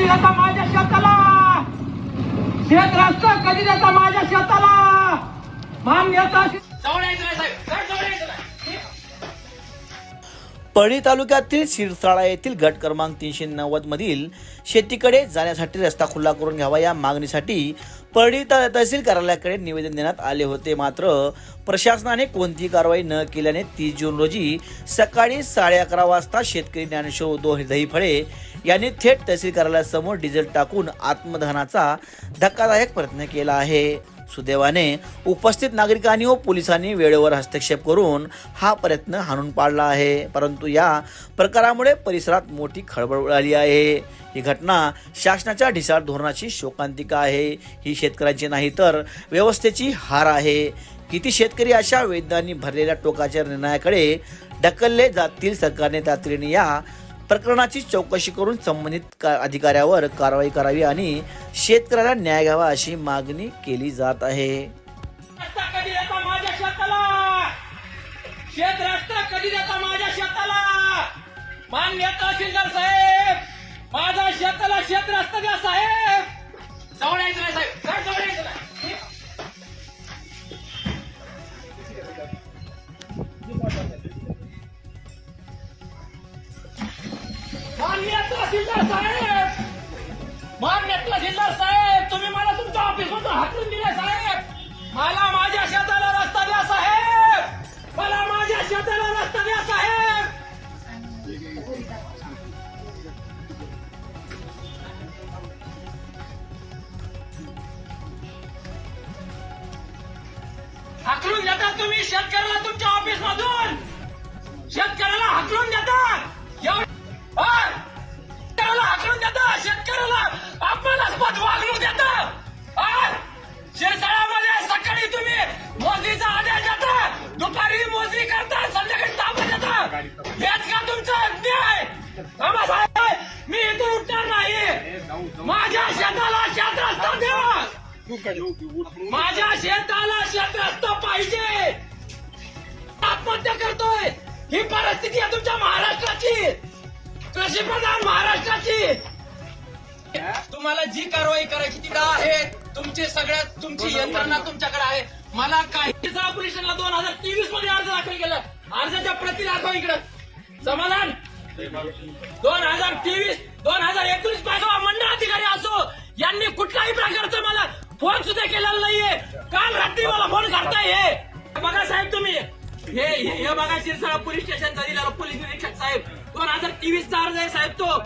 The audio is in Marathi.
कधी जाता माझ्या शेताला? शेत रस्ता कधी जाता माझ्या शेताला? मान घेता परळी तालुक्यातील शिरसाळा येथील गट क्रमांक तीनशे नव्वद मधील शेतीकडे जाण्यासाठी रस्ता खुला करून घ्यावा या मागणीसाठी परळी तहसील कार्यालयाकडे निवेदन देण्यात आले होते. मात्र प्रशासनाने कोणतीही कारवाई न केल्याने तीस जून रोजी सकाळी साडे अकरा वाजता शेतकरी ज्ञानेश्वर उद्धव दहीफळे यांनी थेट तहसील कार्यालयासमोर डिझेल टाकून आत्मदहनाचा धक्कादायक प्रयत्न केला आहे. सुदैवाने उपस्थित नागरिकांनी व पोलिसांनी वेळेवर हस्तक्षेप करून हा प्रयत्न हाणून पाडला आहे. परंतु या प्रकारामुळे परिसरात मोठी खळबळ उडाली आहे. ही घटना शासनाच्या ढिसाळ धोरणाची शोकांतिका आहे. ही शेतकऱ्यांची नाही तर व्यवस्थेची हार आहे. किती शेतकरी अशा वेदनांनी भरलेल्या टोकाच्या निर्णयाकडे ढकलले जातील सरकारने तातडीने या प्रकरणाची चौकशी करून संबंधित का- अधिकाऱ्यावर कारवाई करावी आणि शेतकऱ्याला न्याय घ्यावा अशी मागणी केली जात आहे. शेत रस्ता कधी देता माझ्या शेताला? मान्य तहसीलदार साहेब मान्य तहसीलदार साहेब! मान्य तहसीलदार साहेब! तुम्ही मला तुमच्या ऑफिस मधून दिले साहेब! मला माझ्या शेताला रस्ता द्या साहेब! मला माझ्या शेताला रस्ता द्या साहेब! हाकलून देतात तुम्ही शेतकऱ्याला तुमच्या ऑफिस मधून शेतकऱ्याला हाकलून देतात माझ्या शेताला शेत देवा माझ्या शेताला शेत पाहिजे! आत्महत्या करतोय! ही परिस्थिती आहे तुमच्या महाराष्ट्राची! कृषी प्रधान महाराष्ट्राची! तुम्हाला जी कारवाई करायची ती का आहे. तुमची सगळ्यात तुमची यंत्रणा तुमच्याकडे आहे. मला काही पोलीस दोन हजार तेवीसमध्ये अर्ज दाखल केला. अर्जाच्या प्रति दाखवा इकडं. समाधान! दोन हजार तेवीस दोन हजार एकोणीसपासून मंडळ अधिकारी असो यांनी कुठल्याही प्रकारचं मला फोन सुद्धा केलेला नाहीये. काल रात्री मला फोन करताय हे. बघा साहेब तुम्ही. हे हे हे बघा शिरसाळा पोलीस स्टेशनचा दिलेला पोलीस निरीक्षक साहेब. दोन हजार तेवीस चा अर्ज आहे साहेब तो.